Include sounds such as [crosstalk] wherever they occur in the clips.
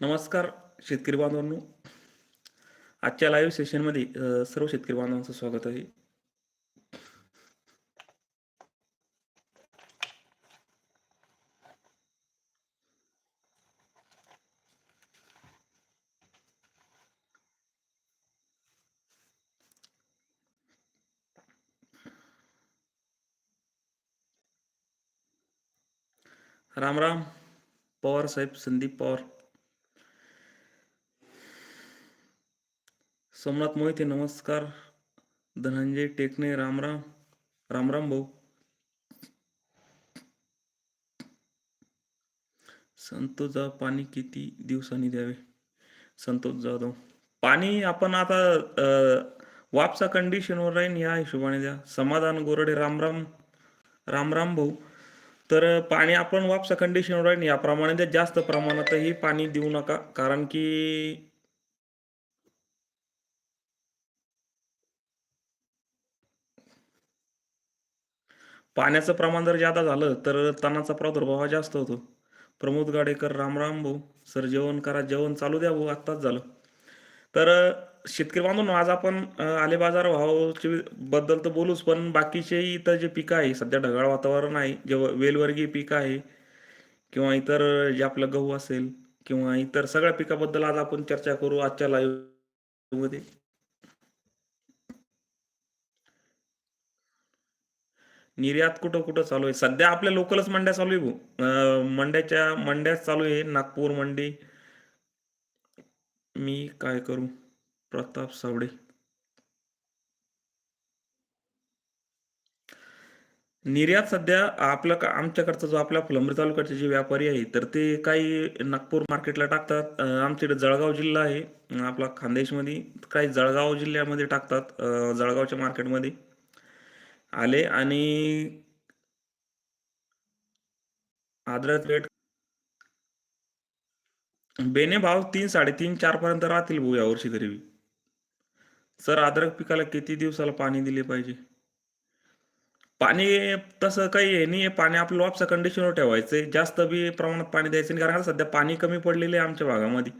नमस्कार शेतकरी बांधवांनो. आजच्या लाईव्ह सेशनमध्ये सर्व शेतकरी बांधवांचं स्वागत आहे. राम राम. पवार साहेब संदीप पवार. सोमनाथ मोहिते नमस्कार. धनंजय टेकणे रामराम रामराम भाऊ. संतोष पाणी किती दिवसांनी द्यावे? संतोष जाधव पाणी आपण आता अ, वापसा कंडिशनवर राहीन या हिशोबाने द्या. समाधान गोरडे रामराम रामराम भाऊ. तर पाणी आपण वापसा कंडिशनवर राहीन याप्रमाणे द्या. जास्त प्रमाणातही पाणी देऊ नका. कारण की पाण्याचं प्रमाण जर जादा झालं तर तणाचा प्रादुर्भाव हा जास्त होतो. प्रमोद गाडेकर रामराम भाऊ सर जेवण करा जेवण चालू द्या भाऊ आत्ताच झालं. तर शेतकरी बांधून आज आपण आले बाजार भावाचे बद्दल तर बोलूच पण बाकीचे इतर जे पिकं आहे सध्या ढगाळ वातावरण आहे जे वेलवर्गीय पिकं आहे किंवा इतर जे आपलं गहू असेल किंवा इतर सगळ्या पिकाबद्दल आज आपण चर्चा करू आजच्या लाईव्हमध्ये. निर्यात कुठं कुठं चालू आहे? सध्या आपल्या लोकलच मंड्या चालू आहे भाऊ. मंड्याच्या मंड्याच चालू आहे. नागपूर मंडी. मी काय करू? प्रताप सावडे. निर्यात सध्या आपल्या आमच्याकडचा जो आपल्या फुलंब्री तालुक्याचे जे व्यापारी आहे तर ते काही नागपूर मार्केटला टाकतात. आमच्याकडे जळगाव जिल्हा आहे. आपला खानदेशमध्ये काही जळगाव जिल्ह्यामध्ये टाकतात. जळगावच्या मार्केटमध्ये. आले आणि अद्रक रेट बेने भाव तीन साडेतीन चार पर्यंत राहतील भाऊ यावर्षी गरीबी. सर अद्रक पिकाला किती दिवसाला पाणी दिले पाहिजे? पाणी तसं काही हे नाही पाणी आपलं वापसा कंडिशनवर ठेवायचंय जास्त बी प्रमाणात पाणी द्यायचं नाही कारण सध्या पाणी कमी पडलेले आहे आमच्या भागामध्ये.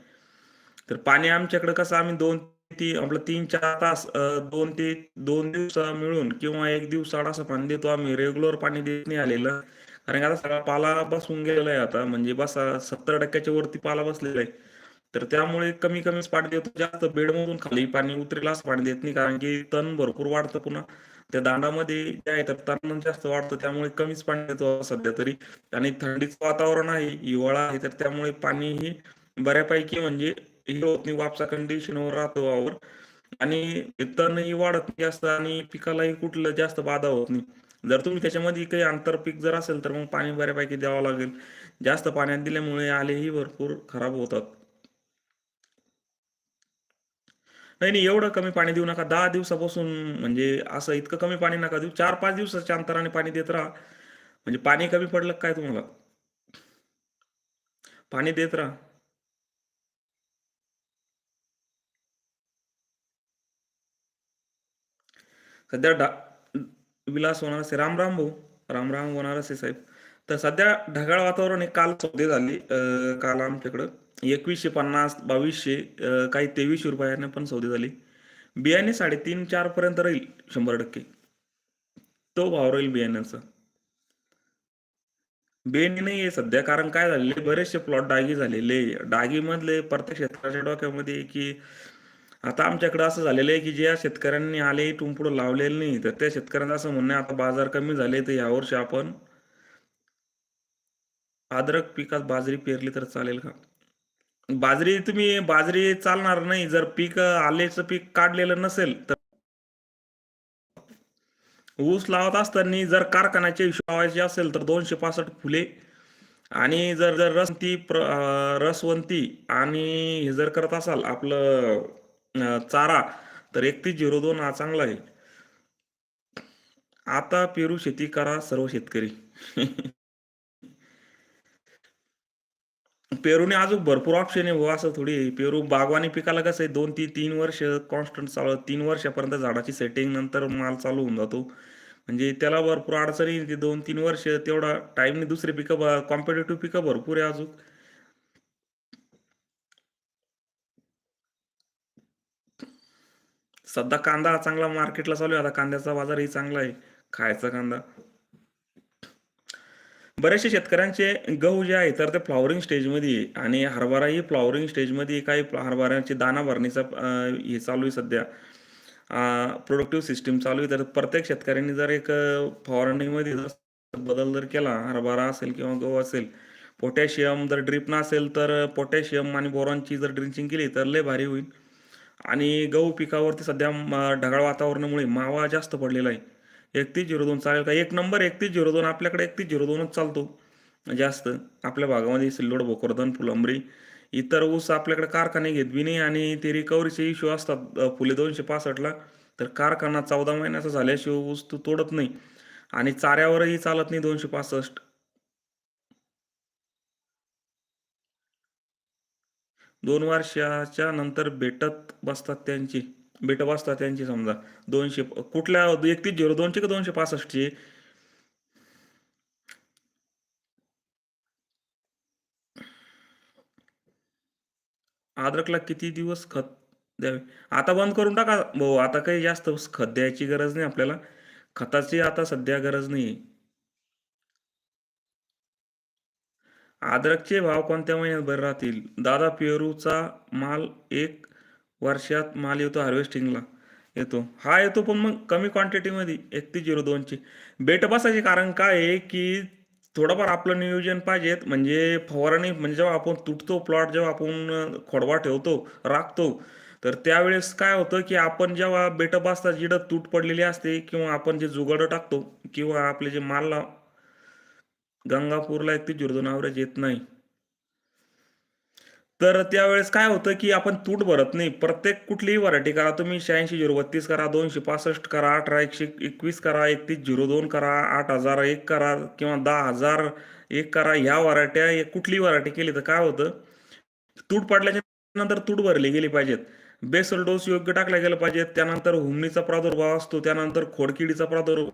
तर पाणी आमच्याकडे कसं आम्ही दोन ती आपलं तीन चार तास दोन ते दोन दिवस मिळून किंवा एक दिवस असं पाणी देतो. आम्ही रेग्युलर पाणी देत नाही आलेलं. कारण आता सगळा पाला बसून गेलेला आहे आता. म्हणजे बस सत्तर टक्क्याच्या वरती पाला बसलेला आहे. तर त्यामुळे कमी कमीच पाणी देतो. जास्त बेडमधून खाली पाणी उतरेल असं पाणी देत नाही. कारण की तण भरपूर वाढतं पुन्हा. त्या दांडामध्ये जे आहे तर तण जास्त वाढतं. त्यामुळे कमीच पाणी देतो सध्या तरी. आणि थंडीचं वातावरण आहे हिवाळा आहे. तर त्यामुळे पाणीही बऱ्यापैकी म्हणजे हे होत नाही वापसा कंडिशनवर राहतो वावर. आणि तणही वाढत नाही जास्त आणि पिकालाही कुठलं जास्त बाधा होत नाही. जर तुम्ही त्याच्यामध्ये काही आंतरपीक जर असेल तर मग पाणी बऱ्यापैकी द्यावं लागेल. जास्त पाण्यात दिल्यामुळे आलेही भरपूर खराब होतात. नाही नाही एवढं कमी पाणी देऊ नका. दहा दिवसापासून म्हणजे असं इतकं कमी पाणी नका देऊ. चार पाच दिवसाच्या अंतराने पाणी देत राहा. म्हणजे पाणी कमी पडलं काय तुम्हाला? पाणी देत राहा. सध्या डा विलास होणार असे राम राम भाऊ. राम राम होणार असे साहेब. तर सध्या ढगाळ वातावरण एक काल सौदे झाली. काल आमच्याकडं एकवीसशे पन्नास बावीसशे काही तेवीसशे रुपयाने पण सौदे झाली. बियाणे साडेतीन चार पर्यंत राहील शंभर टक्के. तो भाव राहील बियाण्याचा. बियाणे नाही आहे सध्या. कारण काय झालेले बरेचसे प्लॉट डागी झालेले डागी मधले प्रत्येक शेतकऱ्याच्या डोक्यामध्ये की आता आमच्याकडे असं झालेलं आहे की ज्या शेतकऱ्यांनी आले इथून पुढे लावलेलं नाही. तर त्या शेतकऱ्यांचं असं म्हणणं आता बाजार कमी झाले तर यावर्षी आपण अद्रक पिकात बाजरी पेरली तर चालेल का? बाजरी तुम्ही बाजरी चालणार नाही. जर पीक आलेचं पीक काढलेलं नसेल तर ऊस लावत असताना जर कारखान्याच्या हिशोब लावायचे असेल तर दोनशे पासष्ट फुले. आणि जर जर रसवंती प्र रसवंती आणि हे जर करत असाल आपलं चारा तर एकतीस झिरो दोन हा चांगला आहे. आता पेरू शेती करा सर्व शेतकरी. [laughs] पेरूने अजून भरपूर ऑप्शन आहे हो असं थोडी पेरू बागवानी पिकाला कसं आहे दोन ती तीन वर्ष कॉन्स्टंट चालू तीन वर्षापर्यंत झाडाची सेटिंग नंतर माल चालू होऊन जातो. म्हणजे त्याला भरपूर अडचणी दोन तीन वर्ष तेवढा टाइमने दुसरे पिकं कॉम्पिटेटिव्ह पिकं भरपूर आहे अजून. सध्या कांदा चांगला मार्केटला चालू आहे. आता कांद्याचा बाजारही चांगला आहे. खायचा कांदा. बरेचसे शेतकऱ्यांचे गहू जे आहे तर ते फ्लॉवरिंग स्टेजमध्ये आणि हरभराही फ्लॉवरिंग स्टेजमध्ये काही हरभऱ्याची दाना भरणीचा हे चालू आहे सध्या. प्रोडक्टिव्ह सिस्टीम चालू आहे. तर प्रत्येक शेतकऱ्यांनी जर एक फवारणीमध्ये जर बदल जर केला हरभरा असेल किंवा गहू असेल पोटॅशियम जर ड्रिप नसेल तर पोटॅशियम आणि बोरॉनची जर ड्रिंचिंग केली तर लय भारी होईल. आणि गहू पिकावरती सध्या ढगाळ वातावरणामुळे मावा जास्त पडलेला आहे. एकतीस झिरो दोन चालेल का? एक नंबर एकतीस झिरो दोन आपल्याकडे एकतीस झिरो दोनच चालतो. जास्त. आपल्या भागामध्ये सिल्लोड भोकरदन फुलंबरी इतर ऊस आपल्याकडे कारखाने घेत बी नाही आणि ते रिकव्हरीचे इश्यू असतात. फुले दोनशे पासष्टला. तर कारखाना चौदा महिन्याचा झाल्याशिवाय ऊस तो तोडत नाही. आणि चाऱ्यावरही चालत नाही दोनशे पासष्ट. दोन वर्षाच्या नंतर भेटत बसतात त्यांची भेट बसतात त्यांची समजा. दोनशे कुठल्या एकतीस झिरो दोनशे का दोनशे पासष्टची अद्रकला किती दिवस खत द्यावे? आता बंद करून टाका भाऊ आता काही जास्त खत द्यायची गरज नाही आपल्याला. खताची आता सध्या गरज नाही अद्रकचे भाव कोणत्या महिन्यात बरे राहतील? दादा पेरूचा माल एक वर्षात माल येतो हार्वेस्टिंगला. येतो. हा येतो पण मग कमी क्वांटिटीमध्ये एकतीस झिरो दोनची बेट बसायचे कारण काय आहे की थोडंफार आपलं नियोजन पाहिजेत म्हणजे फवारणी म्हणजे जेव्हा आपण तुटतो प्लॉट जेव्हा आपण खोडवा ठेवतो राखतो तर त्यावेळेस काय होतं की आपण जेव्हा बेट बसतात जिडं तूट पडलेली असते किंवा आपण जे जुगाडं टाकतो किंवा आपले जे माल गंगापूरला एकतीस झिरो दोन ॲव्हरेज येत नाही. तर त्यावेळेस काय होतं की आपण तूट भरत नाही. प्रत्येक कुठलीही व्हरायटी करा तुम्ही शहाऐंशी झिरो बत्तीस करा दोनशे पासष्ट करा अठरा एकशे एकवीस करा एकतीस झिरो दोन करा आठ हजार एक करा किंवा दहा हजार एक करा ह्या व्हरायट्या कुठलीही व्हरायटी केली तर काय होतं? तूट पडल्याच्या नंतर तूट भरली गेली पाहिजेत. बेसल डोस योग्य टाकला गेला पाहिजेत. त्यानंतर हुमणीचा प्रादुर्भाव असतो. त्यानंतर खोडकिडीचा प्रादुर्भाव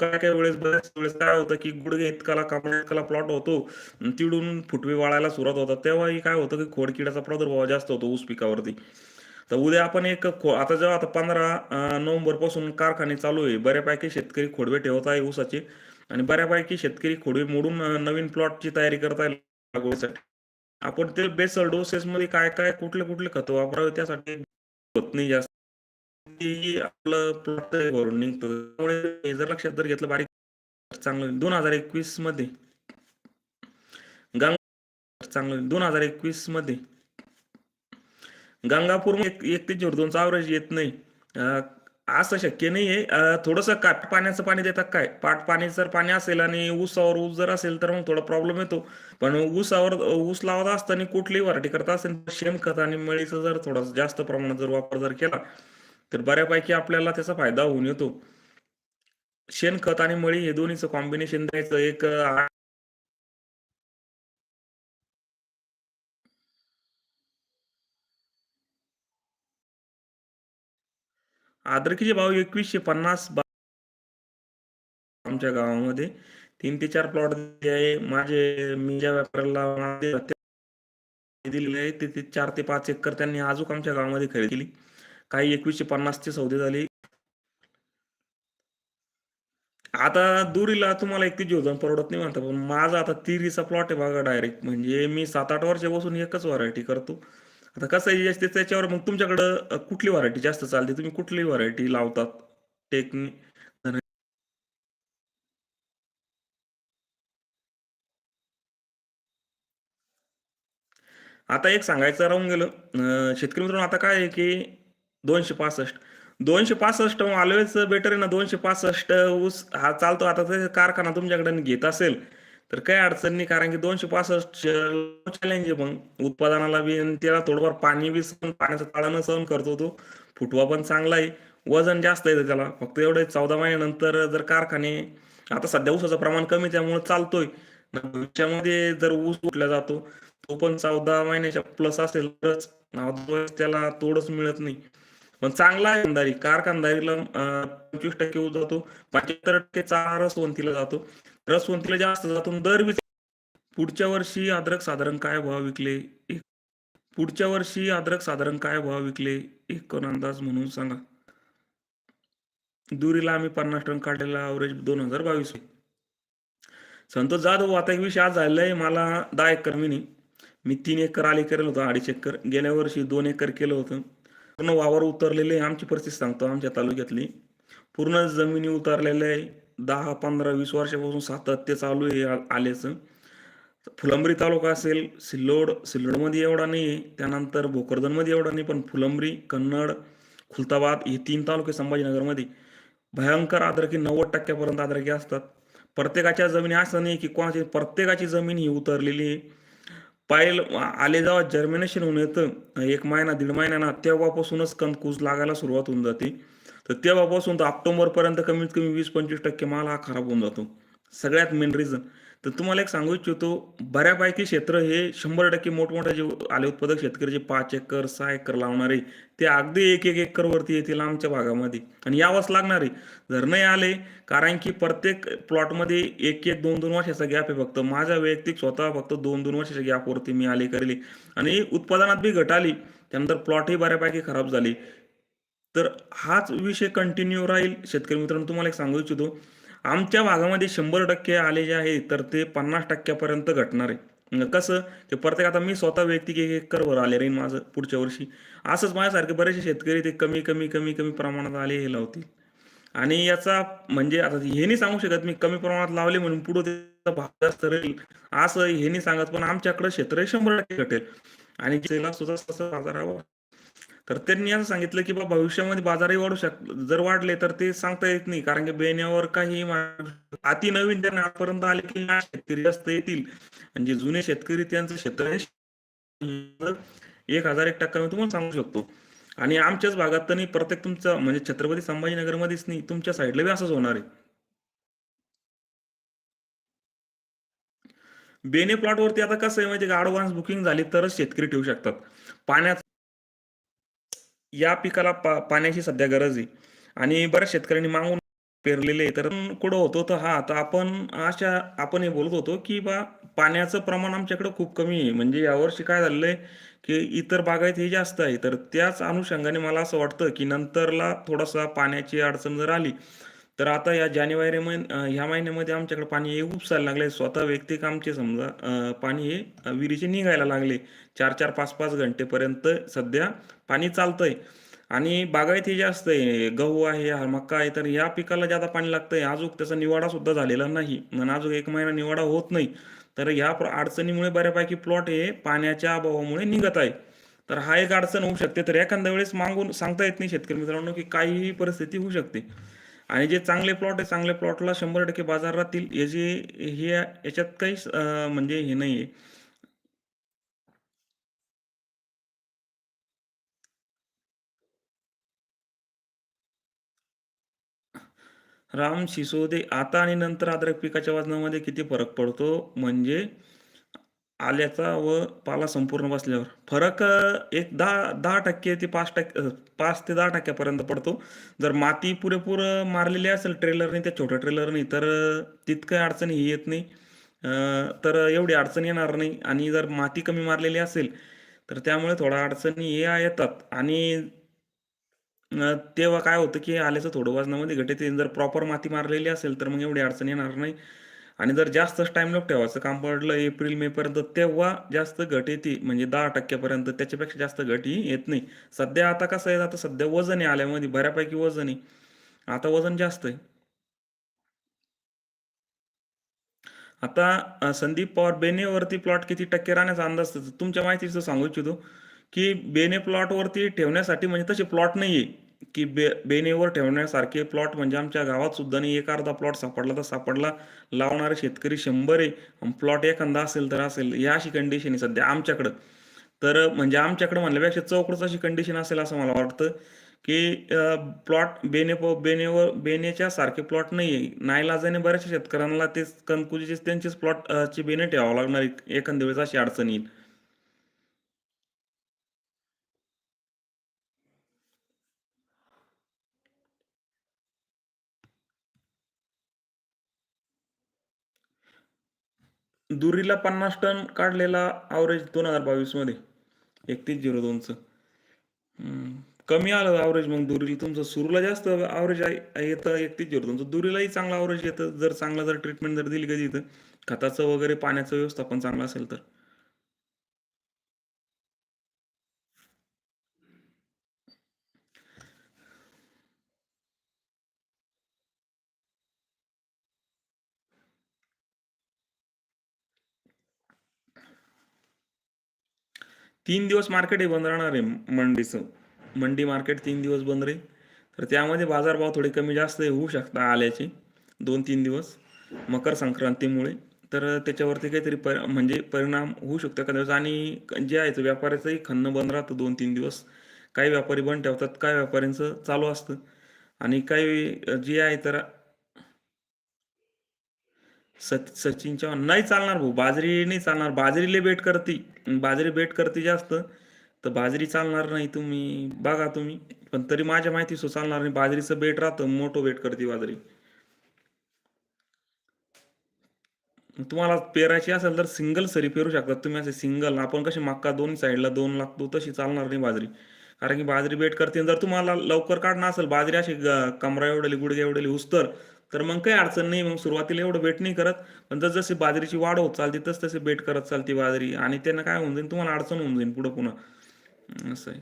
काय काय वेळेस बऱ्याच वेळेस काय होतं की गुडघे इतकाला कमळे इतकाला प्लॉट होतो तिडून फुटवे वाळायला सुरुवात होतात. तेव्हाही काय होतं की खोडकिडाचा प्रादुर्भाव जास्त होतो ऊस पिकावरती. तर उद्या आपण एक खो आता जेव्हा आता पंधरा नोव्हेंबरपासून कारखाने चालू आहे बऱ्यापैकी शेतकरी खोडवे ठेवत आहे ऊसाचे. आणि बऱ्यापैकी शेतकरी खोडवे मोडून नवीन प्लॉटची तयारी करत आहे लागवडीसाठी. आपण ते बेसल डोसेस मध्ये काय काय कुठले कुठले खत वापरावे त्यासाठी होत नाही जास्त. ती आपलं प्लॉट निघतो. त्यामुळे जर लक्षात जर घेतलं बारीक चांगलं दोन हजार एकवीसमध्ये गंगा चांगलं दोन हजार एकवीसमध्ये गंगापूर एक ते झिरो दोनचा आवरेज येत नाही. असं शक्य नाही आहे थोडंसं काट पाण्याचं पाणी देतात काय? पाट पाणी जर पाणी असेल आणि ऊसावर ऊस जर असेल तर मग थोडा प्रॉब्लेम येतो. पण ऊसावर ऊस लावत असताना कुठलीही व्हरायटी करत असेल शेणखत आणि मळीचा जर थोडा जास्त प्रमाणात जर वापर जर केला तर बऱ्यापैकी आपल्याला त्याचा फायदा होऊन येतो. शेणखत आणि मळी हे दोन्हीचं कॉम्बिनेशन द्यायचं. एक आदरकीचे भाव एकवीसशे पन्नास आमच्या गावामध्ये तीन ते चार प्लॉट आहे. माझे मी ज्या व्यापाऱ्याला दिलेले आहे ते चार ते पाच एकर त्यांनी आजूक आमच्या गावामध्ये खरेदी केली. काही एकवीसशे पन्नासचे सौदे झाले. आता दुरीला तुम्हाला एकतीस जोडून परवडत नाही म्हणता पण माझा आता तिरीचा प्लॉट आहे बघा डायरेक्ट म्हणजे मी सात आठ वर्षापासून एकच व्हरायटी करतो. आता कसं आहे जास्त त्याच्यावर मग तुमच्याकडं कुठली व्हरायटी जास्त चालते? तुम्ही कुठली व्हरायटी लावतात? टेक्निक आता एक सांगायचं राहून गेलं शेतकरी मित्रांनो आता काय आहे की दोनशे पासष्ट. दोनशे पासष्ट ऑलवेज बेटर आहे ना? दोनशे पासष्ट ऊस हा चालतो. आता कारखाना तुमच्याकडे घेत असेल तर काही अडचण नाही. कारण की दोनशे पासष्ट चॅलेंज आहे मग. उत्पादनाला बी आणि त्याला थोडंफार पाणी बी सहन पाण्याचा ताळानं सहन करतो तो. फुटवा पण चांगला आहे. वजन जास्त आहे त्याला. फक्त एवढे चौदा महिन्यानंतर जर कारखाने आता सध्या ऊसाचं प्रमाण कमी त्यामुळे चालतोय. भविष्यामध्ये जर ऊस उठला जातो तो पण चौदा महिन्याच्या प्लस असेल तरच. त्याला तोडच मिळत नाही. पण चांगला आहे खंदारी कार कांदारीला पंचवीस टक्के ऊस जातो पंच्याहत्तर टक्के चारा रसवंतीला जातो. रसवंतीला जास्त जातो दर पुढच्या वर्षी अद्रक साधारण काय भाव विकले? पुढच्या वर्षी अद्रक साधारण काय भाव विकले? एक कोण अंदाज म्हणून सांगा. दुरीला आम्ही पन्नास टन काढलेला अवरेज दोन हजार बावीस संतोष जाधव आता एक विषय आज झालेला आहे मला दहा एकर मिनी. मी तीन एकर आले केलं होतं अडीच एकर. गेल्या वर्षी दोन एकर केलं होतं. पूर्ण वावर उतरलेले आमची परिस्थिती सांगतो. आमच्या तालुक्यातली पूर्ण जमिनी उतरलेल्या आहे. दहा पंधरा वीस वर्षापासून सातत्य चालू आहे आ- आल्याचं फुलंब्री तालुका असेल सिल्लोड सिल्लोडमध्ये एवढा नाही आहे. त्यानंतर भोकरदनमध्ये एवढा नाही पण फुलंब्री कन्नड खुलताबाद हे तीन तालुके संभाजीनगरमध्ये. भयंकर आद्रकी नव्वद टक्क्यापर्यंत आद्रकी असतात. प्रत्येकाच्या जमिनी असं नाही की कोणाची प्रत्येकाची जमीन ही उतरलेली आहे. पायल आले जेव्हा जर्मिनेशन होऊन येतं एक महिना दीड महिन्याना तेव्हापासूनच कंदकूस लागायला सुरुवात होऊन जाते. तर तेव्हापासून तर ऑक्टोबरपर्यंत कमीत कमी वीस पंचवीस टक्के माल हा खराब होऊन जातो. सगळ्यात मेन रिझन तर तुम्हाला एक सांगू इच्छितो बऱ्यापैकी क्षेत्र हे शंभर टक्के मोठमोठे जे आले उत्पादक शेतकरी जे पाच एकर सहा एकर लावणारे ते अगदी एक एक एकर वरती येतील आमच्या भागामध्ये. आणि यावंच लागणार आहे. जर नाही आले कारण की प्रत्येक प्लॉटमध्ये एक एक दोन दोन वर्षाचा गॅप आहे फक्त. माझ्या वैयक्तिक स्वतः फक्त दोन दोन वर्षाच्या गॅपवरती मी आले करेले. आणि उत्पादनात बी घट आली त्यानंतर प्लॉटही बऱ्यापैकी खराब झाले. तर हाच विषय कंटिन्यू राहील. शेतकरी मित्रांनो तुम्हाला एक सांगू इच्छितो आमच्या भागामध्ये शंभर टक्के आले जे आहे तर ते पन्नास टक्क्यापर्यंत घटणार आहे. कसं की प्रत्येक आता मी स्वतः वैयक्तिक एक एकरवर आले राहीन माझं पुढच्या वर्षी. असंच माझ्यासारखे बरेचसे शेतकरी ते कमी कमी कमी कमी प्रमाणात आले हे लावतील. आणि याचा म्हणजे आता हे नाही सांगू शकत मी कमी प्रमाणात लावले म्हणून पुढे त्याचा भाग जास्त राहील. असं हे नाही सांगत पण आमच्याकडे क्षेत्र शंभर टक्के घटेल. आणि सुद्धा बाजारावर तर त्यांनी असं सांगितलं की बा भविष्यामध्ये बाजारही वाढू शक जर वाढले तर ते सांगता येत नाही. कारण की बेण्यावर काही अति नवीन त्यांना आजपर्यंत आले की शेतकरी जास्त येतील. आणि जे जुने शेतकरी त्यांचं क्षेत्र एक हजार एक टक्का मी तुम्हाला सांगू शकतो. आणि आमच्याच भागात तर नाही प्रत्येक तुमचं म्हणजे छत्रपती संभाजीनगरमध्येच नाही तुमच्या साईडला बी असंच होणार आहे. बेने प्लॉटवरती आता कसं आहे माहिती का? ऍडव्हान्स बुकिंग झाली तरच शेतकरी ठेवू शकतात. पाण्यात या पिकाला पा पाण्याची सध्या गरज आहे. आणि बऱ्याच शेतकऱ्यांनी मागून पेरलेले तर कुठं होतो तर हा तर आपण अशा आपण हे बोलत होतो की बा पाण्याचं प्रमाण आमच्याकडे खूप कमी आहे. म्हणजे यावर्षी काय झालेलं आहे की इतर बागायत हे जास्त आहे. तर त्याच अनुषंगाने मला असं वाटतं की नंतरला थोडासा पाण्याची अडचण जर आली तर आता या जानेवारी महिन ह्या महिन्यामध्ये आमच्याकडे पाणी हे उपसायला लागले स्वतः वैयक्तिक आमचे समजा पाणी हे विहिरीचे निघायला लागले. चार चार पाच पाच घंटेपर्यंत सध्या पाणी चालतंय. आणि बागायत हे जास्त आहे गहू आहे मक्का मका आहे तर या पिकाला ज्यादा पाणी लागतंय अजून त्याचा निवाडा सुद्धा झालेला नाही. आणि अजून एक महिना निवाडा होत नाही. तर ह्या अडचणीमुळे बऱ्यापैकी प्लॉट हे पाण्याच्या अभावामुळे निघत आहे. तर हा एक अडचण होऊ शकते. तर एखाद्या वेळेस मागून सांगता येत नाही शेतकरी मित्रांनो की काहीही परिस्थिती होऊ शकते. आणि जे चांगले प्लॉट आहे चांगल्या प्लॉटला शंभर टक्के बाजार राहतील. याचे हे याच्यात काहीच म्हणजे हे नाही आहे राम शिसोदे आता आणि नंतर अद्रक पिकाच्या वजनामध्ये किती फरक पडतो? म्हणजे आल्याचा व पाला संपूर्ण बसल्यावर. फरक एक दहा दहा टक्के ते पाच टक्के पाच ते दहा टक्क्यापर्यंत पडतो. जर माती पुरेपूर मारलेली असेल ट्रेलरने त्या छोट्या ट्रेलरने तर तितकं अडचणी ही येत नाही. तर एवढी अडचण येणार नाही. आणि जर माती कमी मारलेली असेल तर त्यामुळे थोडा अडचणी या येतात. आणि तेव्हा काय होतं की आल्याचं थोडं वजनामध्ये घटते जर प्रॉपर माती मारलेली असेल तर मग एवढी अडचण येणार नाही. आणि जर जास्तच टाइम लोक ठेवायचं काम पडलं एप्रिल मे पर्यंत तेव्हा जास्त घट येते. म्हणजे दहा टक्क्यापर्यंत त्याच्यापेक्षा जास्त घट ही येत नाही. सध्या आता कसं आहे आता सध्या वजन आहे आल्यामध्ये बऱ्यापैकी वजन आहे. आता वजन जास्त आहे. आता संदीप पवार बेनेवरती प्लॉट किती टक्के राहण्याचा अंदाज तर तुमच्या माहितीचं सांगू इच्छितो की बेने प्लॉटवरती ठेवण्यासाठी म्हणजे तसे प्लॉट नाहीये. की बे बेनेवर ठेवण्यासारखे प्लॉट म्हणजे आमच्या गावात सुद्धा नाही. एक अर्धा प्लॉट सापडला तर सापडला. लावणारे शेतकरी शंभर आहे. प्लॉट एखादा असेल तर असेल. या अशी कंडिशन आहे सध्या आमच्याकडं. तर म्हणजे आमच्याकडे म्हणल्यापेक्षा चौकडच अशी कंडिशन असेल असं मला वाटतं. की प्लॉट बेने बेनेवर बेनेच्या सारखे प्लॉट नाहीये. नाईलाजाने बऱ्याचशा शेतकऱ्यांना तेच कणकुजीचे त्यांचेच प्लॉट ची बेने ठेवावं लागणार एखाद्या वेळेस अशी अडचण येईल. दुरीला पन्नास टन काढलेला ॲव्हरेज दोन हजार बावीसमध्ये. एकतीस झिरो दोनचं. कमी आलं ॲव्हरेज मग दुरीला. तुमचं सुरूला जास्त ॲव्हरेज येतं एकतीस झिरो तुमचं दुरीलाही चांगलं ॲव्हरेज येतं. जर चांगलं जर ट्रीटमेंट जर दिली कधी तर खताचं वगैरे पाण्याचं व्यवस्थापन चांगलं असेल तर. तीन दिवस मार्केट हे बंद राहणार आहे मंडीचं. मंडी मार्केट तीन दिवस बंद राहील. तर त्यामध्ये बाजारभाव थोडे कमी जास्त होऊ शकता आल्याचे दोन तीन दिवस मकर संक्रांतीमुळे. तर त्याच्यावरती काहीतरी पर म्हणजे परिणाम होऊ शकतो एखाद्या दिवस. आणि जे आहे तर व्यापाऱ्याचंही खन्न बंद राहतं दोन तीन दिवस. काही व्यापारी बंद ठेवतात काही व्यापाऱ्यांचं चालू असतं. आणि काही जे आहे तर सच सचिन चव्हाण नाही चालणार भाऊ. बाजरी नाही चालणार. बाजरीले बेट करती. बाजरी बेट करते जास्त तर बाजरी चालणार नाही तुम्ही. बघा तुम्ही. पण तरी माझ्या माहितीसो चालणार नाही. बाजरीचं बेट राहतं. मोठं बेट करते बाजरी. तुम्हाला पेरायची असेल तर सिंगल सरी पेरू शकतात तुम्ही असे सिंगल आपण कशी मक्का दोन साईडला दोन लागतो तशी चालणार नाही बाजरी. कारण की बाजरी बेट करते. जर तुम्हाला लवकर काढणं असेल बाजरी अशी कमरा एवढली गुडघे एवढली उस्तर तर मग काही अडचण नाही मग सुरुवातीला एवढं बेट नाही करत. पण जस जशी बाजरीची वाढ होत चालते तस तसे बेट करत चालते बाजरी. आणि त्यांना काय होऊन जाईल तुम्हाला अडचण होऊन जाईल पुढं पुन्हा. असं आहे.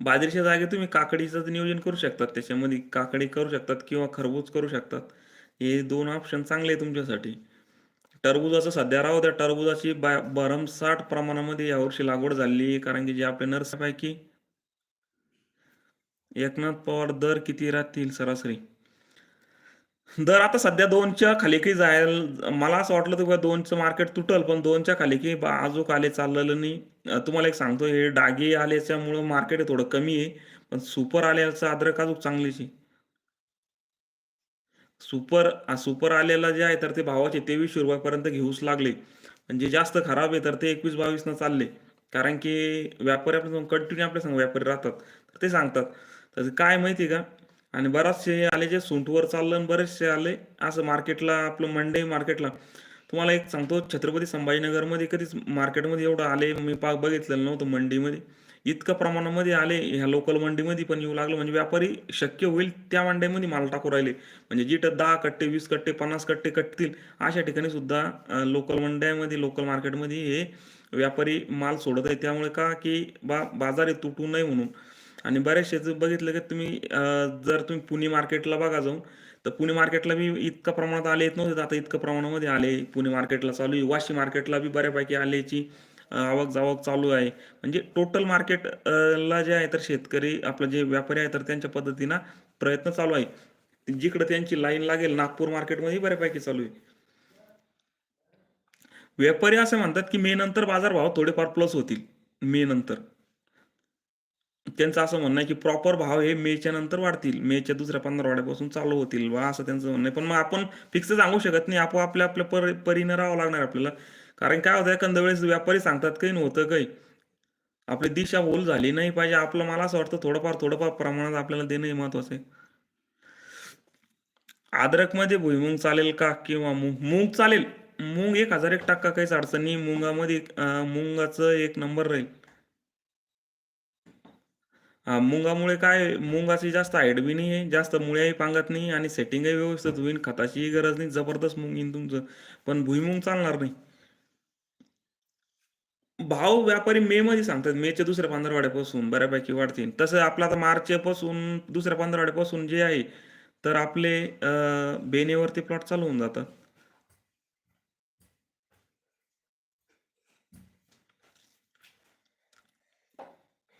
बाजरीच्या जागी तुम्ही काकडीचं नियोजन करू शकतात. त्याच्यामध्ये काकडी करू शकतात किंवा खरबूज करू शकतात. हे दोन ऑप्शन चांगले आहे तुमच्यासाठी. टरबुजाचं सध्या राहू द्या. टरबुजाची बा भरमसाठ प्रमाणामध्ये यावर्षी लागवड झाली आहे. कारण की जे आपले नर्सपैकी एकनाथ पवार दर किती राहतील सरासरी? दर आता सध्या दोनच्या खाली काही जायला मला असं वाटलं तर दोनचं मार्केट तुटल पण दोनच्या खाली काही आजूक आले चाललेलं नाही. तुम्हाला एक सांगतो हे डागे आल्याच्यामुळं मार्केट थोडं कमी आहे पण सुपर आल्याचं अद्रक अजून चांगलीच आहे. सुपर सुपर आलेला जे आहे तर ते भावाचे तेवीसशे रुपयापर्यंत घेऊच लागले. म्हणजे जास्त खराब आहे तर ते एकवीस बावीसनं चालले. कारण की व्यापारी आपण कंटिन्यू आपल्या संग व्यापारी राहतात. तर ते सांगतात. तर काय माहिती आहे का? आणि बराचसे आले जे सुंठवर चाललं आणि बरेचसे आले असं मार्केटला आपलं मंडई मार्केटला. तुम्हाला एक सांगतो छत्रपती संभाजीनगरमध्ये कधीच मार्केटमध्ये एवढं आले मी पाक बघितलेलं नव्हतं मंडीमध्ये इतकं प्रमाणामध्ये आले ह्या लोकल मंडीमध्ये पण येऊ लागलं. म्हणजे व्यापारी शक्य होईल त्या मंडईमध्ये माल टाकू राहिले. म्हणजे जिथं दहा कट्टे वीस कट्टे पन्नास कट्टे कटतील अशा ठिकाणी सुद्धा लोकल मंडईमध्ये लोकल मार्केटमध्ये हे व्यापारी माल सोडत आहे. त्यामुळे का की बा बाजार हे तुटू नये म्हणून. आणि बऱ्याचशे बघितलं की तुम्ही जर तुम्ही पुणे मार्केटला बघा जाऊन तर पुणे मार्केटला बी इतक्या प्रमाणात आले येत नव्हते. आता इतक्या प्रमाणामध्ये आले. पुणे मार्केटला चालू आहे. वाशी मार्केटला बी बऱ्यापैकी आल्याची आवक जावक चालू आहे. म्हणजे टोटल मार्केट ला जे आहे तर शेतकरी आपलं जे व्यापारी आहे तर त्यांच्या पद्धतीनं प्रयत्न चालू आहे. जिकडे त्यांची लाईन लागेल नागपूर मार्केटमध्ये बऱ्यापैकी चालू आहे. व्यापारी असे म्हणतात की मे नंतर बाजारभाव थोडेफार प्लस होतील. मे नंतर. त्यांचं असं म्हणणं आहे की प्रॉपर भाव हे मेच्या नंतर वाढतील. मेच्या दुसऱ्या पंधरवाड्यापासून चालू होतील वा असं त्यांचं म्हणणं आहे. पण मग आपण फिक्स सांगू शकत नाही. आपोआप आपल्या आपल्या पर परीनं राहावं लागणार आपल्याला. कारण काय होतं एखाद्या वेळेस व्यापारी सांगतात काही नव्हतं काही आपली दिशा भूल झाली नाही पाहिजे. आपलं मला असं वाटतं थोडंफार थोडंफार प्रमाणात आपल्याला देणं हे महत्वाचं आहे. अद्रकमध्ये भुईमुंग चालेल का? किंवा मूग मूग चालेल. मूग एक हजार एक टक्का काहीच अडचण नाही. मुंगामध्ये मुंगाचं एक नंबर राहील. हा मुंगामुळे काय मुंगाची जास्त हाईट बी नाही आहे जास्त मुळ्याही पांगत नाही आणि सेटिंगही व्यवस्थित होईल खताचीही गरज नाही जबरदस्त मुंग येईन तुमचं. पण भुईमुंग चालणार नाही. भाव व्यापारी मे मध्ये सांगतात मेच्या दुसऱ्या पंधरवड्यापासून बऱ्यापैकी वाढतील. तसं आपलं आता मार्चपासून दुसऱ्या पंधरवड्यापासून जे आहे तर आपले बेनेवरती प्लॉट चालू होऊन जातात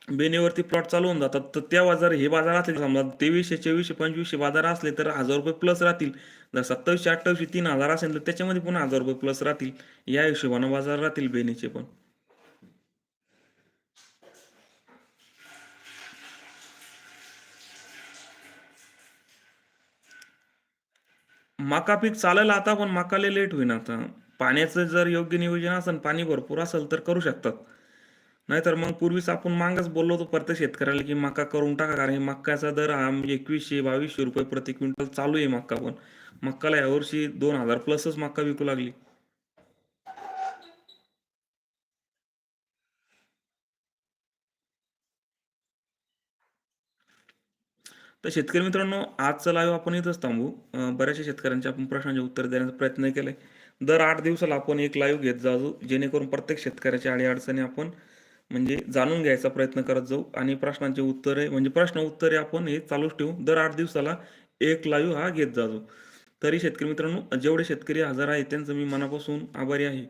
बेनेवरती प्लॉट चालू होऊन जातात. तर तेव्हा जर हे बाजार असले समजा तेवीसशे चोवीसशे पंचवीसशे बाजार असले तर हजार रुपये प्लस राहतील. जर सत्तावीसशे अठ्ठावीसशे तीन हजार असेल तर त्याच्यामध्ये पण हजार रुपये प्लस राहतील. या हिशोबानं बाजार राहतील बेनेचे पण. मका पीक चालेल आता पण मकाले लेट होईन आता. पाण्याचं जर योग्य नियोजन असेल पाणी भरपूर असेल तर करू शकतात. नाहीतर मग पूर्वीच आपण मागच बोललो होतो प्रत्येक शेतकऱ्याला की मका करून टाका कारण हे मक्काचा दर हा म्हणजे एकवीसशे बावीसशे रुपये प्रति क्विंटल चालू आहे मक्का पण. मक्काला यावर्षी दोन हजार प्लसच मक्का विकू लागली. तर शेतकरी मित्रांनो आजचा लाईव्ह आपण इथंच थांबू. बऱ्याचशा शेतकऱ्यांच्या आपण प्रश्नांचे उत्तर देण्याचा प्रयत्न केलाय. दर आठ दिवसाला आपण एक लाईव्ह घेत जाऊ जेणेकरून प्रत्येक शेतकऱ्याच्या अडीअडचणी आपण म्हणजे जाणून घ्यायचा प्रयत्न करत जाऊ. आणि प्रश्नांचे उत्तरे म्हणजे प्रश्न उत्तरे आपण हे चालूच ठेवू. दर आठ दिवसाला एक लाईव्ह हा घेत जातो तरी शेतकरी मित्रांनो जेवढे शेतकरी हजर आहेत त्यांचं मी मनापासून आभारी आहे.